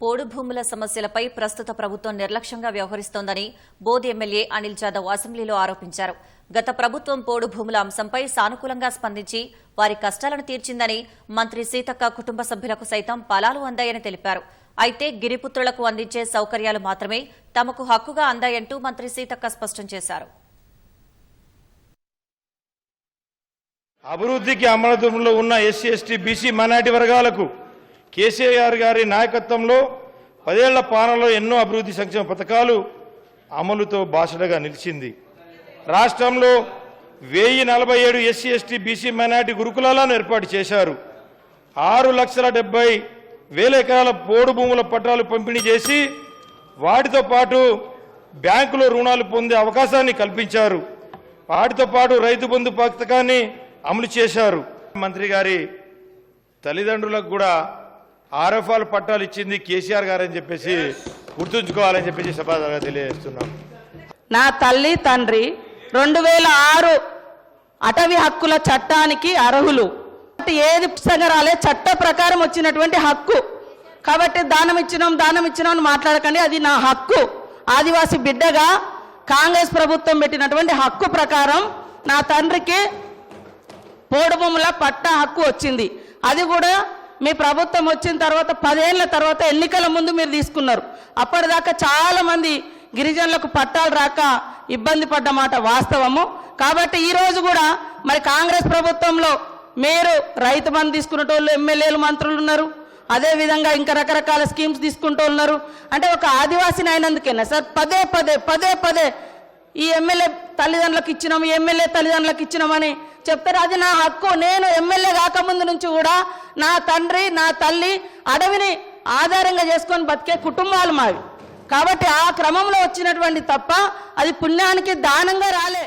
పోడు భూముల సమస్యలపై ప్రస్తుత ప్రభుత్వం నిర్లక్ష్యంగా వ్యవహరిస్తోందని బోధి ఎమ్మెల్యే అనిల్ జాదవ్ అసెంబ్లీలో ఆరోపించారు. గత ప్రభుత్వం పోడు భూముల అంశంపై సానుకూలంగా స్పందించి వారి కష్టాలను తీర్చిందని మంత్రి సీతక్క కుటుంబ సభ్యులకు సైతం ఫలాలు అందాయని తెలిపారు. అయితే గిరిపుత్రులకు అందించే సౌకర్యాలు మాత్రమే తమకు హక్కుగా అందాయంటూ మంత్రి సీతక్క స్పష్టం చేశారు. అభివృద్ధికి అమలతంలో ఉన్న ఎస్సీ ఎస్టీ బీసీ మైనార్టీ వర్గాలకు కేసీఆర్ గారి నాయకత్వంలో పదేళ్ళ పాలనలో ఎన్నో అభివృద్ధి సంక్షేమ పథకాలు అమలుతో బాసడగా నిలిచింది. రాష్ట్రంలో వెయ్యి నలభై ఏడు ఎస్సీ ఎస్టీ బీసీ మైనార్టీ గురుకులాలను ఏర్పాటు చేశారు. ఆరు లక్షల డెబ్బై వేల ఎకరాల పోడు భూముల పట్టాలు పంపిణీ చేసి వాటితో పాటు బ్యాంకులో రుణాలు పొందే అవకాశాన్ని కల్పించారు. వాటితో పాటు రైతు బంధు పథకాన్ని అమలు చేశారు. మంత్రి గారి తల్లిదండ్రులకు కూడా ఆర్ఎఫ్ఆర్ పట్టాలు ఇచ్చింది కేసీఆర్ గారని చెప్పేసి గుర్తుంచుకోవాలని చెప్పేసి సభగా తెలియజేస్తున్నాం. నా తల్లి తండ్రి రెండు వేల ఆరు అటవీ హక్కుల చట్టానికి అర్హులు. ఏది పుస్తకంగా రాలే చట్ట ప్రకారం వచ్చినటువంటి హక్కు. కాబట్టి దానం ఇచ్చినాం దానం ఇచ్చినాం అని మాట్లాడకండి అది నా హక్కు. ఆదివాసి బిడ్డగా కాంగ్రెస్ ప్రభుత్వం పెట్టినటువంటి హక్కు ప్రకారం నా తండ్రికి పోడు భూముల పట్ట హక్కు వచ్చింది. అది కూడా మీ ప్రభుత్వం వచ్చిన తర్వాత పదేళ్ళ తర్వాత ఎన్నికల ముందు మీరు తీసుకున్నారు. అప్పటిదాకా చాలా మంది గిరిజనులకు పట్టాలు రాక ఇబ్బంది పడ్డ మాట వాస్తవము. కాబట్టి ఈ రోజు కూడా మరి కాంగ్రెస్ ప్రభుత్వంలో మీరు రైతు బంధు తీసుకునేటోళ్ళు ఎమ్మెల్యేలు మంత్రులు ఉన్నారు. అదే విధంగా ఇంకా రకరకాల స్కీమ్స్ తీసుకుంటూ ఉన్నారు. అంటే ఒక ఆదివాసీని అయినందుకేనా సార్? పదే పదే పదే పదే ఈ ఎమ్మెల్యే తల్లిదండ్రులకు ఇచ్చినాం ఈ ఎమ్మెల్యే తల్లిదండ్రులకు ఇచ్చినామని చెప్తారు అది నా హక్కు నేను ఎమ్మెల్యే కాకముందు నుంచి కూడా నా తండ్రి నా తల్లి అడవిని ఆధారంగా చేసుకొని బతికే కుటుంబాలు మావి. కాబట్టి ఆ క్రమంలో వచ్చినటువంటి తప్ప అది పుణ్యానికి దానంగా రాలే.